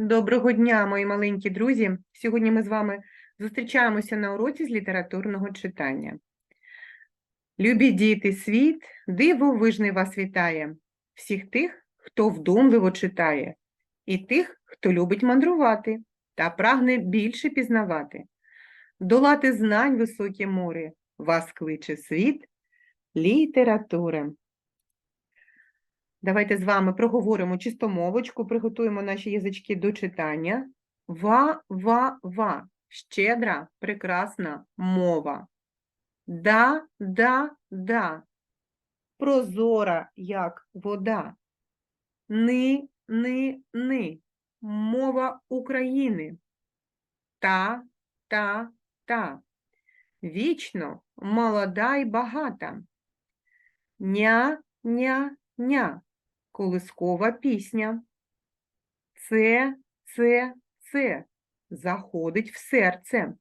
Доброго дня, мої маленькі друзі. Сьогодні ми з вами зустрічаємося на уроці з літературного читання. Любі діти, світ, дивовижний вас вітає, всіх тих, хто вдумливо читає, і тих, хто любить мандрувати та прагне більше пізнавати. Долати знань високі море, вас кличе світ літератури. Давайте з вами проговоримо чистомовочку, приготуємо наші язички до читання. Ва, ва, ва. Щедра, прекрасна мова. Да, да, да. Прозора, як вода. Ни, ни, ни. Мова України. Та, та, та. Вічно молода й багата. Ня, ня, ня колискова пісня. Це, це, це заходить в серце.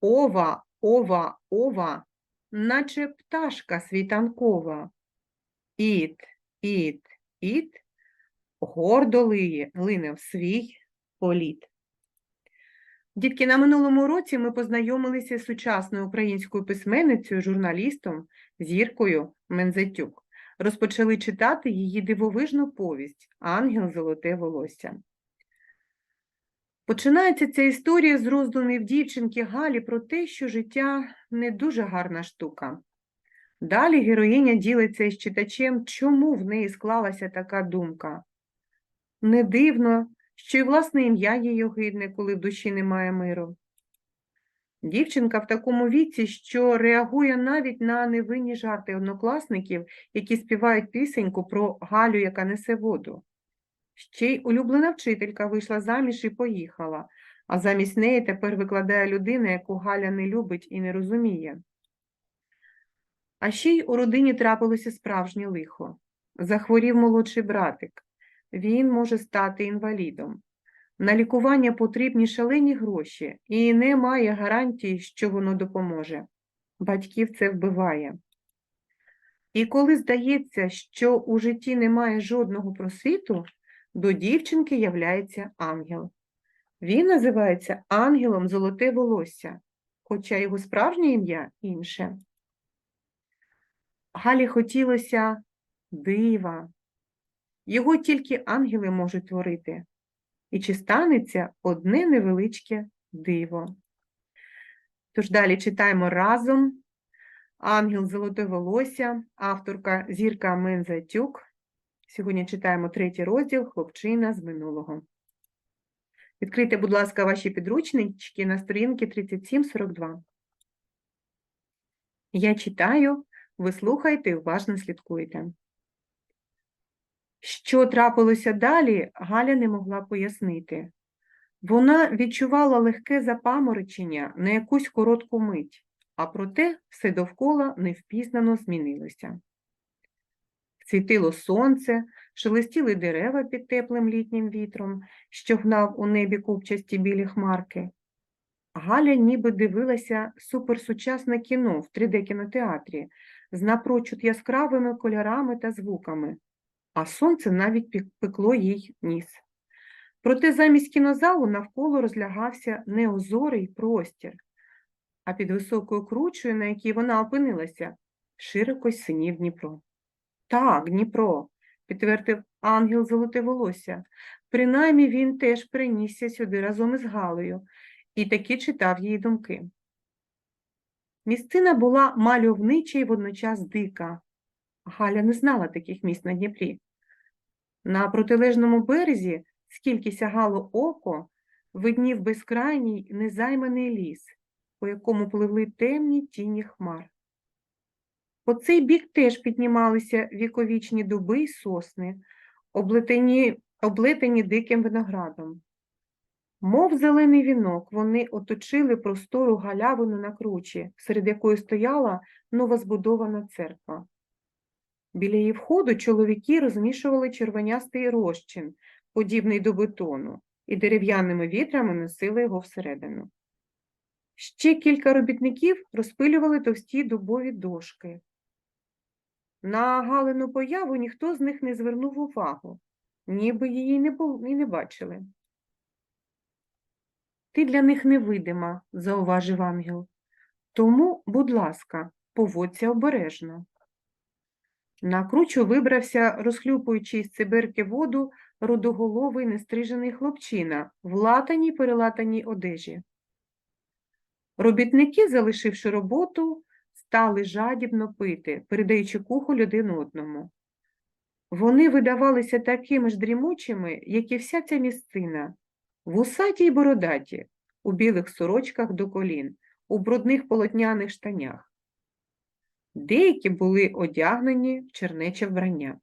Ова, ова, ова, наче пташка світанкова. Іт, іт, іт, гордо лиє, лине в свій політ. Дітки, на минулому році ми познайомилися з сучасною українською письменницею, журналістом Зіркою Мензетюк розпочали читати її дивовижну повість Ангел Золоте волосся. Починається ця історія з роздумів дівчинки Галі про те, що життя не дуже гарна штука. Далі героїня ділиться із читачем, чому в неї склалася така думка. Не дивно, що й власне ім'я її огидне, коли в душі немає миру. Дівчинка в такому віці, що реагує навіть на невинні жарти однокласників, які співають пісеньку про Галю, яка несе воду. Ще й улюблена вчителька вийшла заміж і поїхала, а замість неї тепер викладає людина, яку Галя не любить і не розуміє. А ще й у родині трапилося справжнє лихо. Захворів молодший братик. Він може стати інвалідом. На лікування потрібні шалені гроші, і немає гарантії, що воно допоможе. Батьків це вбиває. І коли здається, що у житті немає жодного просвіту, до дівчинки являється ангел. Він називається ангелом золоте волосся, хоча його справжнє ім'я інше. Галі хотілося дива. Його тільки ангели можуть творити і чи станеться одне невеличке диво. Тож далі читаємо разом Ангел Золоте волосся, авторка Зірка Мензатюк. Сьогодні читаємо третій розділ Хлопчина з минулого. Відкрийте, будь ласка, ваші підручнички на сторінки 37-42. Я читаю, ви слухайте і уважно слідкуйте. Що трапилося далі, Галя не могла пояснити. Вона відчувала легке запаморочення на якусь коротку мить, а проте все довкола невпізнано змінилося. Світило сонце, шелестіли дерева під теплим літнім вітром, що гнав у небі купчасті білі хмарки. Галя ніби дивилася суперсучасне кіно в 3D-кінотеатрі з напрочуд яскравими кольорами та звуками а сонце навіть пекло їй ніс. Проте замість кінозалу навколо розлягався неозорий простір, а під високою кручею, на якій вона опинилася, широко синів Дніпро. Так, Дніпро, підтвердив ангел золоте волосся. Принаймні він теж принісся сюди разом із Галею і таки читав її думки. Місцина була мальовнича і водночас дика. Галя не знала таких місць на Дніпрі. На протилежному березі, скільки сягало око, виднів безкрайній незайманий ліс, по якому пливли темні тіні хмар. По цей бік теж піднімалися віковічні дуби й сосни, облетені, облетені диким виноградом. Мов зелений вінок, вони оточили простору галявину на кручі, серед якої стояла новозбудована церква. Біля її входу чоловіки розмішували червонястий розчин, подібний до бетону, і дерев'яними вітрами носили його всередину. Ще кілька робітників розпилювали товсті дубові дошки. На Галину появу ніхто з них не звернув увагу, ніби її не, бу- і не бачили. Ти для них невидима, зауважив ангел. Тому, будь ласка, поводься обережно. На кручу вибрався, розхлюпуючи із циберки воду, рудоголовий нестрижений хлопчина в латаній перелатаній одежі. Робітники, залишивши роботу, стали жадібно пити, передаючи кухоль один одному. Вони видавалися такими ж дрімучими, як і вся ця місцина, вусаті й бородаті, у білих сорочках до колін, у брудних полотняних штанях. Деякі були одягнені в чернече вбрання.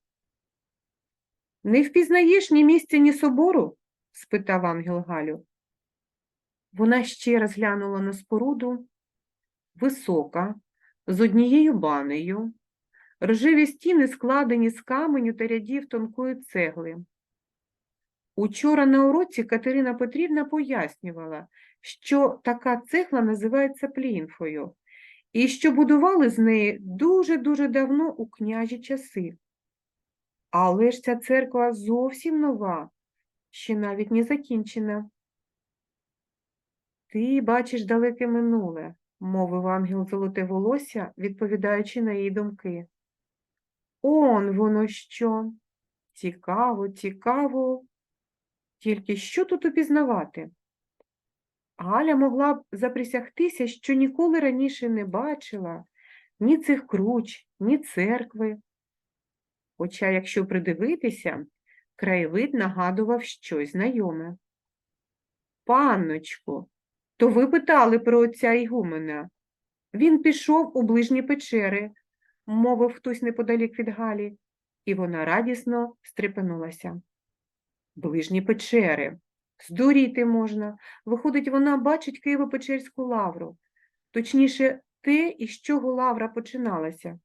Не впізнаєш ні місця, ні собору? спитав ангел Галю. Вона ще раз глянула на споруду, висока, з однією банею, рожеві стіни складені з каменю та рядів тонкої цегли. Учора на уроці Катерина Петрівна пояснювала, що така цегла називається плінфою, і що будували з неї дуже-дуже давно у княжі часи. Але ж ця церква зовсім нова, ще навіть не закінчена. Ти бачиш далеке минуле, мовив ангел золоте волосся, відповідаючи на її думки. Он воно що. Цікаво, цікаво. Тільки що тут упізнавати? Галя могла б заприсягтися, що ніколи раніше не бачила ні цих круч, ні церкви. Хоча, якщо придивитися, краєвид нагадував щось знайоме. Панночку, то ви питали про отця Ігумена. Він пішов у ближні печери, мовив хтось неподалік від Галі, і вона радісно стрепенулася. Ближні печери. Здуріти можна. Виходить, вона бачить Києво-Печерську лавру. Точніше, те, із чого лавра починалася.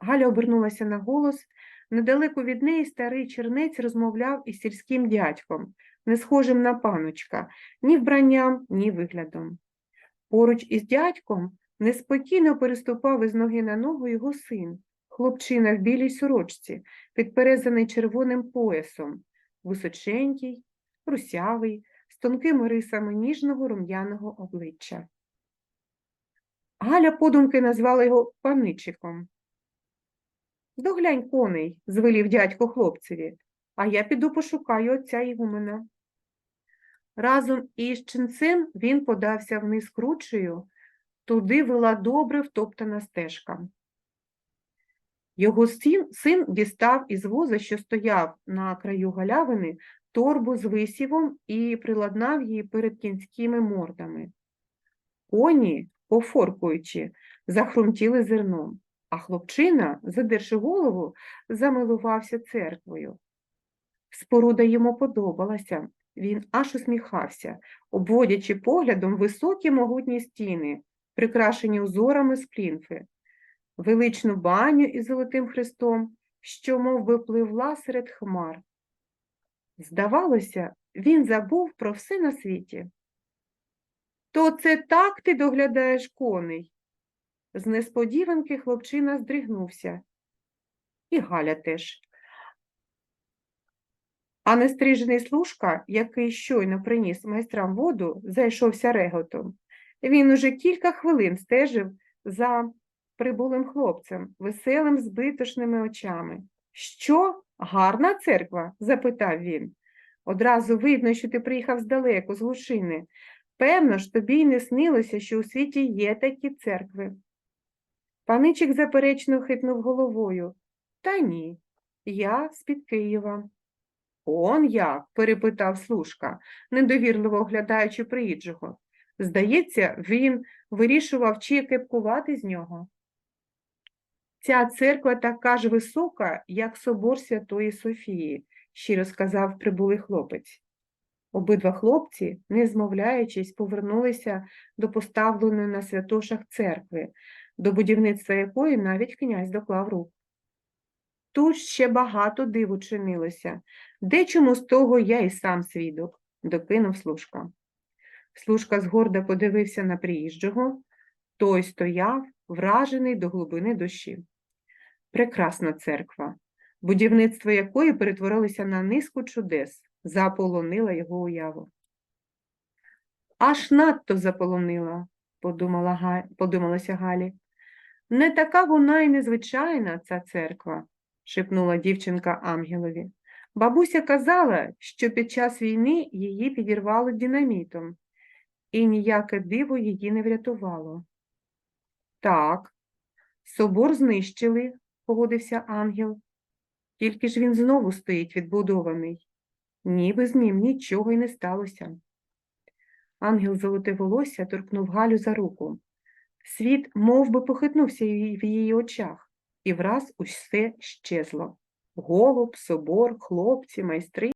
Галя обернулася на голос. Недалеко від неї старий чернець розмовляв із сільським дядьком, не схожим на паночка, ні вбранням, ні виглядом. Поруч із дядьком неспокійно переступав із ноги на ногу його син, хлопчина в білій сорочці, підперезаний червоним поясом, височенький, русявий, з тонкими рисами ніжного рум'яного обличчя. Галя подумки назвала його паничиком. Доглянь коней, звелів дядько хлопцеві, а я піду пошукаю отця Ігумена. Разом із ченцем він подався вниз кручею, туди вела добре втоптана стежка. Його син дістав із воза, що стояв на краю галявини, торбу з висівом і приладнав її перед кінськими мордами. Коні, пофоркуючи, захрумтіли зерном, а хлопчина, задерши голову, замилувався церквою. Споруда йому подобалася, він аж усміхався, обводячи поглядом високі могутні стіни, прикрашені узорами з плінфи, величну баню із золотим хрестом, що мов би, пливла серед хмар. Здавалося, він забув про все на світі. То це так ти доглядаєш коней? З несподіванки хлопчина здригнувся. І Галя теж. А нестрижений служка, який щойно приніс майстрам воду, зайшовся реготом. Він уже кілька хвилин стежив за прибулим хлопцем, веселим, з битошними очами. Що, гарна церква? запитав він. Одразу видно, що ти приїхав здалеку, з глушини. Певно ж, тобі й не снилося, що у світі є такі церкви. Паничик заперечно хитнув головою. Та ні, я з-під Києва. Он як? перепитав служка, недовірливо оглядаючи приїжджого. Здається, він вирішував, чи кепкувати з нього. Ця церква така ж висока, як собор Святої Софії, щиро сказав прибулий хлопець. Обидва хлопці, не змовляючись, повернулися до поставленої на святошах церкви, до будівництва якої навіть князь доклав рук. Тут ще багато диву чинилося, дечому з того я і сам свідок, докинув служка. Служка згорда подивився на приїжджого, той стояв, вражений до глибини душі. Прекрасна церква, будівництво якої перетворилося на низку чудес, заполонила його уяву. Аж надто заполонила, подумала, подумалася Галі. Не така вона й незвичайна, ця церква, шепнула дівчинка ангелові. Бабуся казала, що під час війни її підірвало динамітом, і ніяке диво її не врятувало. Так, собор знищили, погодився ангел. Тільки ж він знову стоїть відбудований. Ніби з ним нічого й не сталося. Ангел золоте волосся торкнув Галю за руку. Світ мов би, похитнувся в її очах, і враз усе щезло. Голуб, собор, хлопці, майстри.